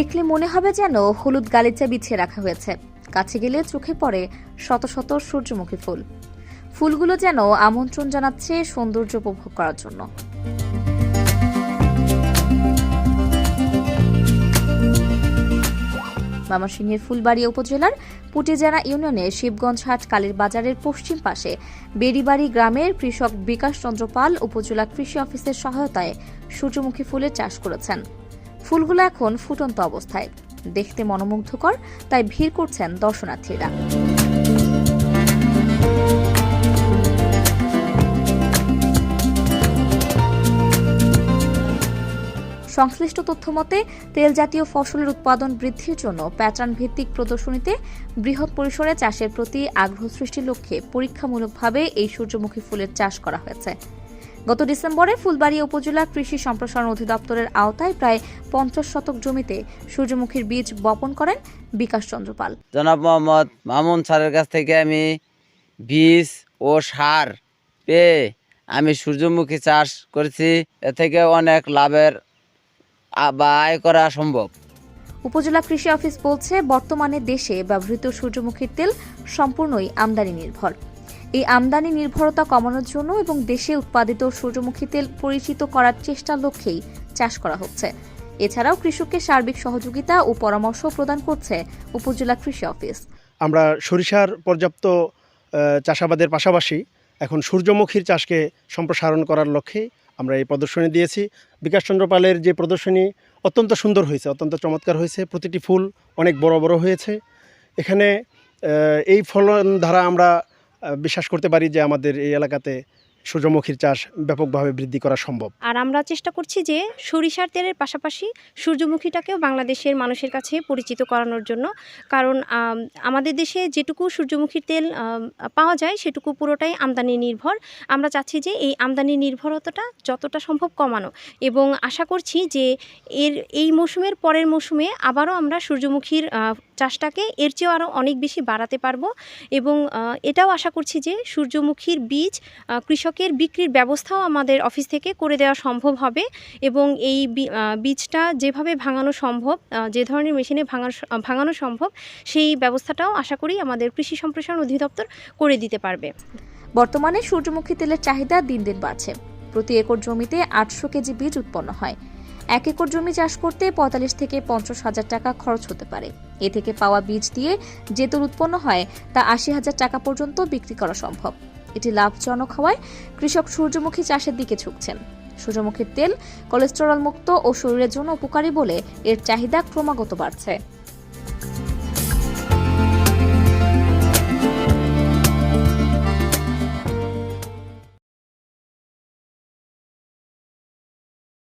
দেখলে মনে হবে যেন হলুদ গালিচা বিছিয়ে রাখা হয়েছে। কাছে গেলে চোখে পড়ে শত শত সূর্যমুখী ফুল। ফুলগুলো যেন আমন্ত্রণ জানাচ্ছে সৌন্দর্য উপভোগ করার জন্য। ময়মনসিংহের ফুলবাড়িয়া উপজেলার পুটিজানা ইউনিয়নের শিবগঞ্জ হাট কালীর বাজারের পশ্চিম পাশে বেড়িবাড়ি গ্রামের কৃষক বিকাশ চন্দ্র পাল উপজেলা কৃষি অফিসের সহায়তায় সূর্যমুখী ফুলের চাষ করেছেন। ফুলগুলো এখন ফুটন্ত অবস্থায়। দেখতে মনোমুগ্ধকর, তাই ভিড় করছেন দর্শনার্থীরা। সংশ্লিষ্ট তথ্য মতে, তেল জাতীয় ফসলের উৎপাদন বৃদ্ধির জন্য প্যাটার্ন ভিত্তিক প্রদর্শনীতে বৃহৎ পরিসরে চাষের প্রতি আগ্রহ সৃষ্টির লক্ষ্যে পরীক্ষামূলকভাবে এই সূর্যমুখী ফুলের চাষ করা হয়েছে। গত ডিসেম্বরে ফুলবাড়িয়া উপজেলা কৃষি সম্প্রসারণ অধিদপ্তরের আওতায় প্রায় পঞ্চাশ শতক জমিতে সূর্যমুখীর বীজ বপন করেন বিকাশ চন্দ্র পাল। জনাব মোহাম্মদ মামুন স্যারের কাছ থেকে আমি বীজ ও সার পেয়ে আমি সূর্যমুখী চাষ করেছি। এ থেকে অনেক লাভের বা আয় করা সম্ভব। উপজেলা কৃষি অফিস বলছে বর্তমানে দেশে ব্যবহৃত সূর্যমুখীর তেল সম্পূর্ণই আমদানি নির্ভর। এই আমদানি নির্ভরতা কমানোর জন্য এবং দেশে উৎপাদিত সূর্যমুখী তেল পরিচিত করার চেষ্টার লক্ষ্যেই চাষ করা হচ্ছে। এছাড়াও কৃষককে সার্বিক সহযোগিতা ও পরামর্শ প্রদান করছে উপজেলা কৃষি অফিস। আমরা সরিষার পর্যাপ্ত চাষাবাদের পাশাপাশি এখন সূর্যমুখীর চাষকে সম্প্রসারণ করার লক্ষ্যে আমরা এই প্রদর্শনী দিয়েছি। বিকাশচন্দ্র পালের যে প্রদর্শনী অত্যন্ত সুন্দর হয়েছে, অত্যন্ত চমৎকার হয়েছে। প্রতিটি ফুল অনেক বড় বড় হয়েছে। এখানে এই ফলন দ্বারা আমরা বিশ্বাস করতে পারি যে আমাদের এই এলাকাতে সূর্যমুখীর চাষ ব্যাপকভাবে বৃদ্ধি করা সম্ভব। আর আমরা চেষ্টা করছি যে সরিষার তেলের পাশাপাশি সূর্যমুখীটাকেও বাংলাদেশের মানুষের কাছে পরিচিত করানোর জন্য। কারণ আমাদের দেশে যেটুকু সূর্যমুখীর তেল পাওয়া যায় সেটুকু পুরোটাই আমদানি নির্ভর। আমরা চাচ্ছি যে এই আমদানি নির্ভরতাটা যতটা সম্ভব কমানো। এবং আশা করছি যে এর এই মৌসুমের পরের মৌসুমে আবারও আমরা সূর্যমুখীর চাষটাকে এর চেয়েও আরও অনেক বেশি বাড়াতে পারব। এবং এটাও আশা করছি যে সূর্যমুখীর বীজ আহ, কৃষকের বিক্রির ব্যবস্থাও আমাদের অফিস থেকে করে দেওয়া সম্ভব হবে এবং এই বীজটা যেভাবে ভাঙানো সম্ভব যে ধরনের মেশিনে ভাঙানো ভাঙানো সম্ভব, সেই ব্যবস্থাটাও আশা করি আমাদের কৃষি সম্প্রসারণ অধিদপ্তর করে দিতে পারবে। বর্তমানে সূর্যমুখী তেলের চাহিদা দিন দিন বাড়ছে। প্রতি একর জমিতে আটশো কেজি বীজ উৎপন্ন হয়। এক একর জমি চাষ করতে পঁয়তাল্লিশ থেকে পঞ্চাশ হাজার টাকা খরচ হতে পারে। এ থেকে পাওয়া বীজ দিয়ে যে তেল উৎপন্ন হয়, তা আশি হাজার টাকা পর্যন্ত বিক্রি করা সম্ভব। এটি লাভজনক হওয়ায় কৃষক সূর্যমুখী চাষের দিকে ঝুঁকছেন। সূর্যমুখীর তেল, কোলেস্টেরল মুক্ত ও শরীরের জন্য উপকারী বলে এর চাহিদা ক্রমাগত বাড়ছে।